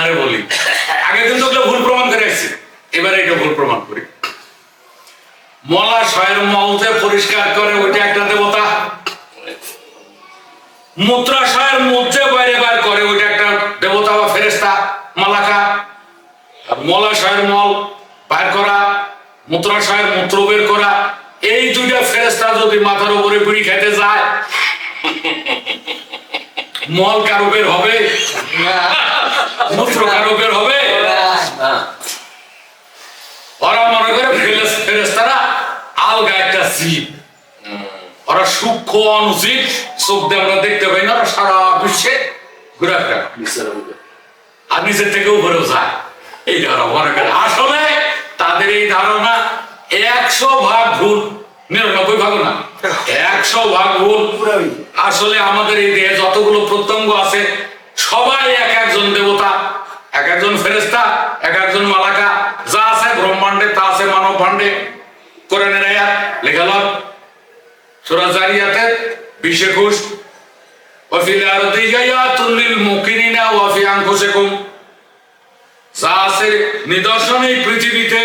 আপনারে বলি। আগে কিন্তু ওগুলো ভুল প্রমাণ করে আসছি। এবারে এটা ভুল প্রমাণ করি। মলাশয়ের মলতে পরিষ্কার করে, ওইটা একটা দেবতা। মূত্রাশয়ের মধ্যে বাইরে বাইর করে, ওইটা একটা দেবতা বা ফেরেস্তা মালাকা। মলাশয়ের মল বাইর করা মূত্রাশয়ের মূত্র বের করা, এই দুইটা ফেরেস্তা যদি মাথার উপরে পিড়ি খেতে যায়, মল কারও বের হবে? মূত্র কারও বের হবে। ওরা মনে করে ফেরেস- ফেরেস্তারা আলগা একটা জীব। ওরা সূক্ষ্ম অনুজীব। চোখ দিয়ে আমরা দেখতে পাই না ওরা সারা বিশ্বে ঘুরে আর নিজের থেকেও ঘুরেও যায়। এই ধারণা মনে করে। আসলে তাদের এই ধারণা একশো ভাগ ভুল নিরানব্বই ভাগ না। একশো ভাগ ভুল। আসলে আমাদের এই দেহে যতগুলো প্রত্যঙ্গ আছে সবাই এক একজন দেবতা এক একজন ফেরেস্তা এক একজন মালাকা যা আছে ব্রহ্মাণ্ডে তা আছে মানব ভাণ্ডে কোরআনের আয়াত লেখালন সূরা জারিয়াতে বিশ একুশ وفي الأرض آيات للموقنين وفي أنفسكم যা আছে নিদর্শন এই পৃথিবীতে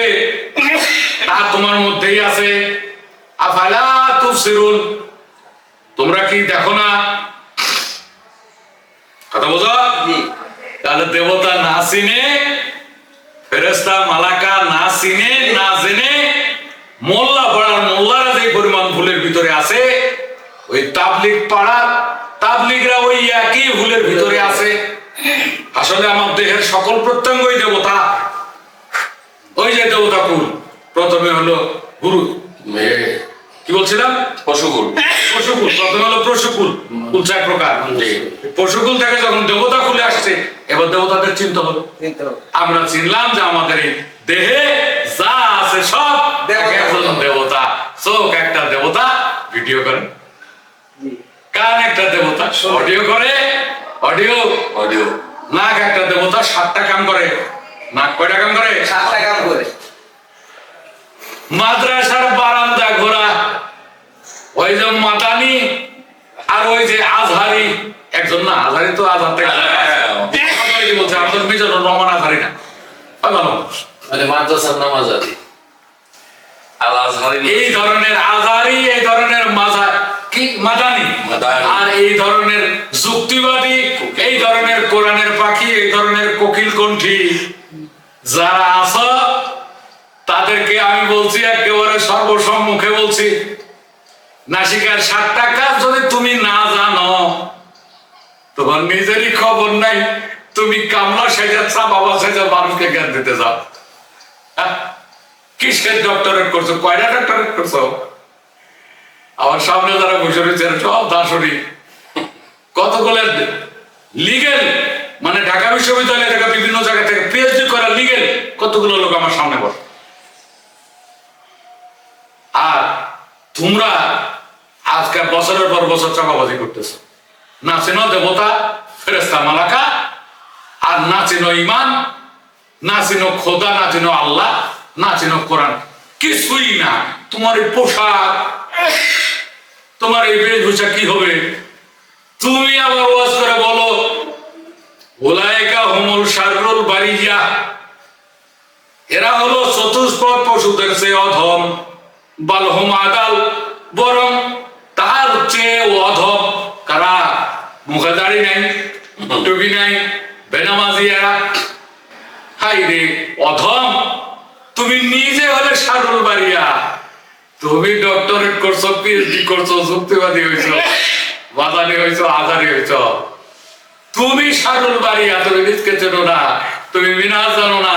তা তোমার মধ্যেই আছে আফালা তুবসিরুন তোমরা কি দেখো না কথা বোঝো তাহলে দেবতা না চিনে ফেরেস্তা মালাকা না চিনে না জেনে মোল্লা পাড়ার মোল্লারা যে পরিমাণ ভুলের ভিতরে আছে ওই তাবলিগ পাড়ার তাবলিগরা ওই একই ভুলের ভিতরে আছে। আসলে আমার দেহের সকল প্রত্যঙ্গই দেবতা। ওই যে দেবতা কুল প্রথমে হলো গুরু কি বলছিলাম? পশুকুল। পশুকুল প্রথমে হলো পশুকুল কুল চার প্রকার পশুকুল থেকে যখন দেবতা খুলে আসছে এবার দেবতাদের চিন্তা হলো আমরা চিনলাম যে আমাদের দেহে যা আছে সব দেবতা। চোখ একটা দেবতা ভিডিও করে। কান একটা দেবতা অডিও করে। অডিও অডিও নাক একটা দেবতা সাতটা কাম করে। নাক কয়টা কাম করে? সাতটা কাম করে। মাদ্রাসার বারান্দা ওই যে মাদানি আর ওই যে আজহারি। একজন না আজহারি তো আজহার থেকে বলছে আপনার মিজানুর রহমান আজহারি না। ওই ভালো মানে মাদ্রাসার নামাজ আজহারি এই ধরনের আজারি এই ধরনের মাজা কি মাদানি। আর এই ধরনের যুক্তিবাদী এই ধরনের কোরআনের পাখি এই ধরনের কোকিল কণ্ঠী যারা আছ তাদেরকে আমি বলছি একেবারে সর্বসম্মুখে নাসিকার ষাট টাকা যদি তুমি না জানো, তোমার নিজেরই খবর নাই। তুমি কামলা সেজা চা, বাবা সেজা মানুষকে জ্ঞান দিতে যাও। হ্যাঁ? কিসের ডক্টরেট করছ? কয়টা ডক্টরেট করছ? আমার সামনে যারা বসে রয়েছে সব দার্শনিক কতগুলো লিগেল মানে ঢাকা বিশ্ববিদ্যালয় থেকে বিভিন্ন জায়গা থেকে পিএইচডি করা লিগেল কতগুলো লোক আমার সামনে বসে। আর তোমরা আজকে বছরের পর বছর চাপাবাজি করতেছে। না চেনো দেবতা ফেরেস্তা মালাকা, আর না চেনো ইমান না চিনো খোদা, না চিনো আল্লাহ, না চিনো কোরআন। কিছুই না। তোমার এই পোশাক তোমার এই বেশভূষা কি হবে? তুমি আবার ওয়াজ করে বলো ওলাইকা হুমুল শাররুল বারিয়া। এরা হলো চতুষ্পদ পশুদের চেয়ে অধম, বালহম আদাল, বরং চেয়ে অধম কারা মুখে দাড়ি নাই টুপি নাই বেনামাজিয়া হাই রে অধম তুমি নিজে হলে সারুল বাড়িয়া তুমি ডক্টরেট করছ পিএইচডি করছ যুক্তিবাদী হইছো বাদানি হইছো আজারি হইছো তুমি সারুল বাড়িয়া তুমি নিজকে চেনো না তুমি মিনাজ জানো না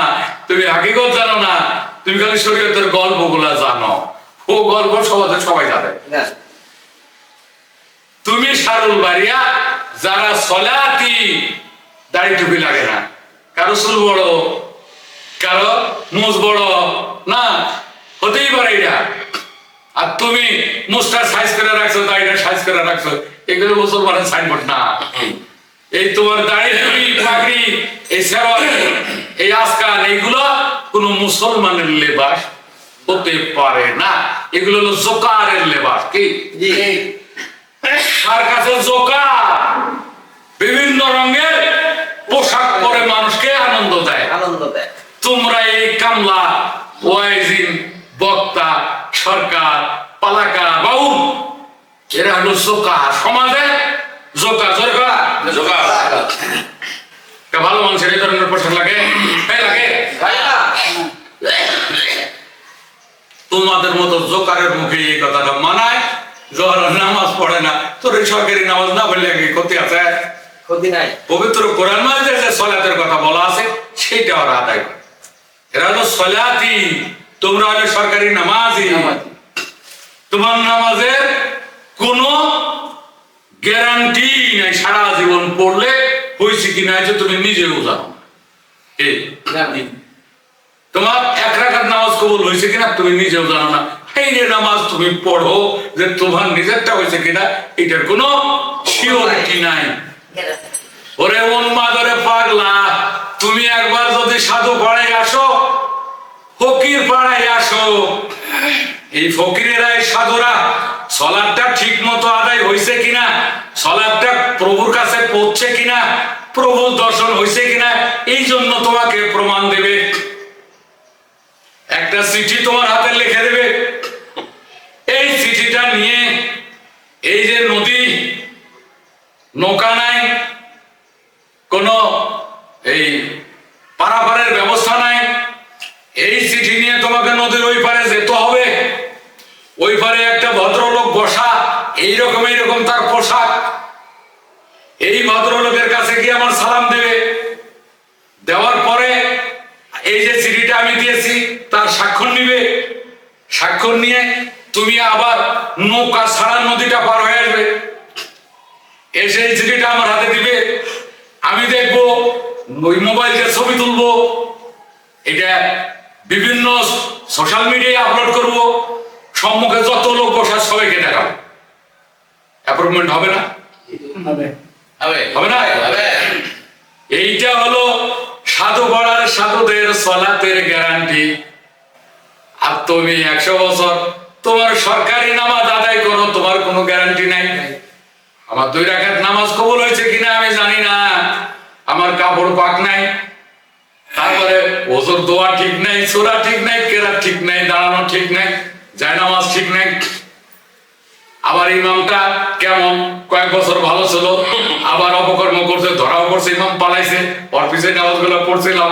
তুমি হাকিগত জানো না তুমি খালি শরীয়তের গল্পগুলা জানো ও গল্প সমাজে সবাই জানে তুমি সারুল বাড়িয়া যারা সলাতি দাড়ি টুপি লাগে না। কারও চুল বড় কারও মুজ বড় না হতেই পারে এটা। আর তুমি মুখটা সাইজ করে রাখছো দাড়িটা সাইজ করে রাখছো এগুলো মুসলমানের সাইনবোর্ড না। এই তোমার দাড়ি টুপি পাগড়ি এই সেরওয়াল এই আজকাল এইগুলো কোন মুসলমানের লেবাস হতে পারে না। এগুলো হলো জোকারের লেবাস। কি? জোকা বিভিন্ন রঙের পোশাক পরে মানুষকে আনন্দ দেয়। আনন্দ দেয়। তোমরা এই কামলা ওয়াইজিন বক্তা সরকার পালাকা এরা হলো জোকা সমাজে জোকা জোকা ভালো মানুষের এই ধরনের পোশাক লাগে? হ্যাঁ, লাগে? তোমাদের মতো জোকারের মুখে এই কথাটা মানায় জোহর নামাজ পড়ে না। তোর এই সরকারি নামাজ না বললে কি ক্ষতি আছে? ক্ষতি নাই। পবিত্র কোরআন মাঝে যে সলাতের কথা বলা আছে সেটা ওরা আদায় করে। এরা হলো সলাতি তোমরা হলো সরকারি নামাজি। তোমার নামাজের কোনো গ্যারান্টি নাই সারা জীবন পড়লে হয়েছে কি না যে তুমি নিজেও জানো না। এই জানি। তোমার এক রাখাত নামাজ কবুল হয়েছে কিনা তুমি নিজেও জানো না। এই যে নামাজ তুমি পড়ো যে তোমার নিজেরটা হয়েছে কিনা, এটার সিওরিটি নাই। ওরে পাগলা, তুমি একবার যদি সাধু পাড়ায় আসো, ফকির পাড়ায় আসো, এই ফকিরেরা, এই সাধুরা, সলাদটা ঠিক মতো আদায় হয়েছে কিনা, সলাদটা প্রভুর কাছে পৌঁছছে কিনা, প্রভুর দর্শন হয়েছে কিনা, এই জন্য তোমাকে প্রমাণ দেবে। একটা চিঠি তোমার হাতে লিখে দেবে এই চিঠিটা নিয়ে এই যে নদী নৌকা নাই, কোনো এই পারাপারের ব্যবস্থা নাই। এই চিঠি নিয়ে তোমাকে নদীর ওই পারে যেতে হবে। ওই পারে একটা ভদ্রলোক বসা, এইরকম এইরকম তার পোশাক। এই ভদ্রলোকের কাছে গিয়ে আমার সালাম দেবে। দেওয়ার পরে এই যে চিঠিটা আমি দিয়েছি, তার স্বাক্ষর নিবে। স্বাক্ষর নিয়ে তুমি আবার নৌকা ছাড়া নদীটা পার হয়ে আসবে। এসে এই চিঠিটা আমার হাতে দিবে। আমি দেখব ওই মোবাইল দিয়ে ছবি তুলবো। এটা বিভিন্ন সোশ্যাল মিডিয়ায় আপলোড করব। সম্মুখে যত লোক বসা সবাইকে দেখাবো। অ্যাপয়েন্টমেন্ট হবে না? হবে। হবে। হবে না? হবে। এইটা হলো সাধু পড়ার সাধুদের সলাতের গ্যারান্টি আর তুমি একশো বছর তোমার সরকারি নামাজ আদায় করো তোমার কোনো গ্যারান্টি নাই। আমার দুই রাখাত নামাজ কবুল হয়েছে কিনা আমি জানি না। আমার কাপড় পাক নাই। তারপরে ওজোর দোয়া ঠিক নাই সোরা ঠিক নাই কেরাত ঠিক নাই দাঁড়ানো ঠিক নাই যায় নামাজ ঠিক নাই। আবার ইমামটা কেমন? কয়েক বছর ভালো ছিল। আবার অপকর্ম করছে ধরাও পড়ছে ইমাম পালাইছে। ওর পিছনে নামাজগুলো পড়ছিলাম।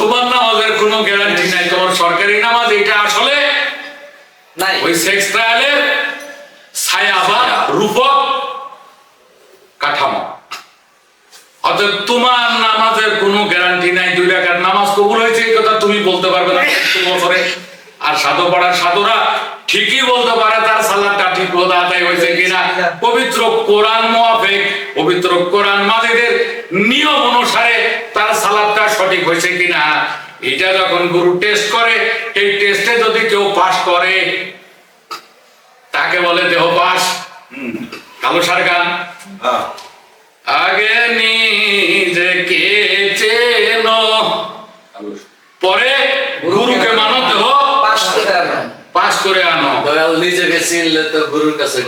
তোমার নামাজের কোনো গ্যারান্টি নাই। তোমার সরকারি নামাজ এটা আসলে নাই। ওই সেক্স ট্রায়ালের ছায়া বা রূপক, কাঠামো। অতএব তোমার নামাজের কোনো গ্যারান্টি নাই, দুই রাকাত নামাজ কবুল হয়েছে, এই কথা তুমি বলতে পারবে না বছরে। আর সাধু পাড়ার সাধুরা ঠিকই বলতে পারে, তার সালাদটা ঠিক মতো আদায় হয়েছে কিনা। পবিত্র কোরআন মোয়াফেক পবিত্র কোরআন মাজিদের নিয়ম অনুসারে তার সালাদটা সঠিক হয়েছে কিনা। এটা যখন গুরু টেস্ট করে, এই টেস্টে যদি কেউ পাস করে তাকে বলে দেহ পাস? কালো সার গান। আগে নিজেকে চেনো পরে গুরুকে মানো দেহ পাশ করে আনো। পাস করে আনো। দয়াল নিজেকে চিনলে তো গুরুর কাছে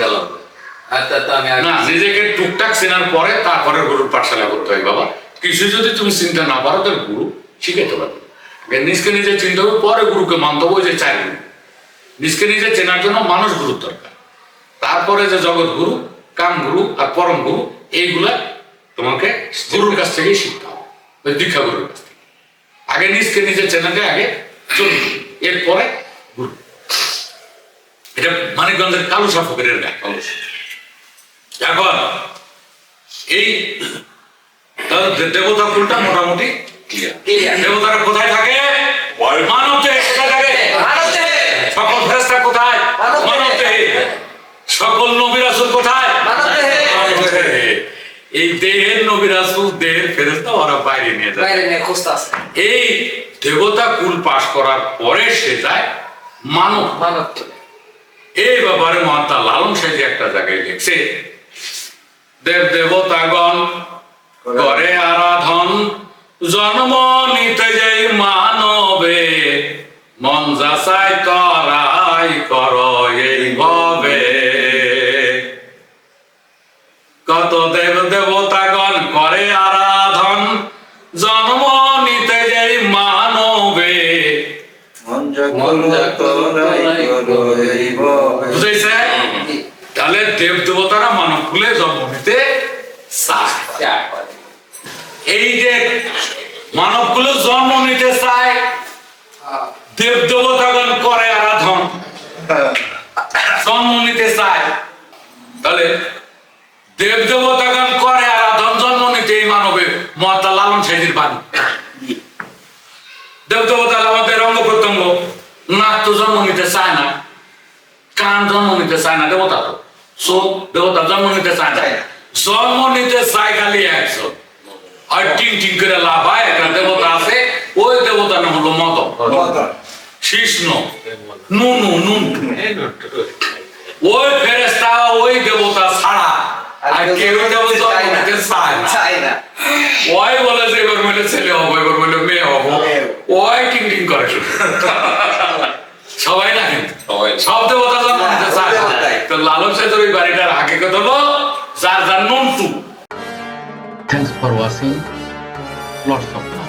আগে না নিজেকে টুকটাক চেনার পরে তারপরে গুরুর পাঠশালা করতে হয় বাবা। কিছু যদি তুমি চিন্তা না পারো তাহলে গুরু শিখাতে পারবে নিজকে নিজে চিনতে হবে পরে গুরুকে মানতে হবে যে চাই নিজকে নিজে চেনার জন্য মানুষ গুরুর দরকার। তারপরে যে জগৎ গুরু কাম গুরু আর পরম গুরু এইগুলা তোমাকে গুরুর কাছ থেকেই শিখতে হবে ওই দীক্ষা গুরুর কাছ থেকে আগে নিজকে নিজে চেনাকে আগে চলবে এরপরে গুরু এটা মানিকগঞ্জের কালু সাফকের গায়ে এখন এই দেবতা ফুলটা মোটামুটি। Clear। দেবতারা কোথায় থাকে মানব দেহে কোথায় থাকে ভারতে সকল ফেরেশতা কোথায় মানব দেহে। মানব দেহে সকল নবী রাসূল কোথায়। এই দেহের দেহের ফেরেশতা ওরা বাইরে নিয়ে যায়। বাইরে নিয়ে খুঁজতে এই দেবতা কুল পাশ করার পরে সে যায় মানব। মানব। এই ব্যাপারে মহাত্মা লালন সাহেব একটা জায়গায় লিখছে দেব দেবতাগণ করে আরাধন জন্ম নিতে যাই মানবে মন যাচাই করাই কর এই ভবে তাহলে দেব দেবতারা মানব কুলে জন্ম নিতে চায়। এই যে মানব কুলে জন্ম নিতে চায়, দেব দেবতাগণ করে আরাধন। জন্ম নিতে চায়। তাহলে দেব দেবতাগণ করে আরাধন জন্ম নিতে এই মানবে মহাত্মা লালন সেদিন বাণী। দেব দেবতা নাক তো জন্ম নিতে চায় না কান জন্ম নিতে চায় না দেবতা তো। চোখ দেবতা জন্ম নিতে চায় না। জন্ম নিতে চায় খালি একজন। আর টিং টিং করে লাভ হয় একটা দেবতা আছে ওই দেবতার নাম হলো মদন। কৃষ্ণ। নুনু নুন। ওই ফেরেস্তা ওই দেবতা ছাড়া আর কেউ দেবতা নিতে চায় না ওই বলে যে এবার বলে ছেলে হব এবার বলে মেয়ে হব ওই করে সবাই না কিন্তু সব দেবতা জন্ম নিতে চায় তো লালন সাহেবের ওই বাড়িটার হাকিকত হলো যার যার নুন তু Thanks for watching. Lots of love.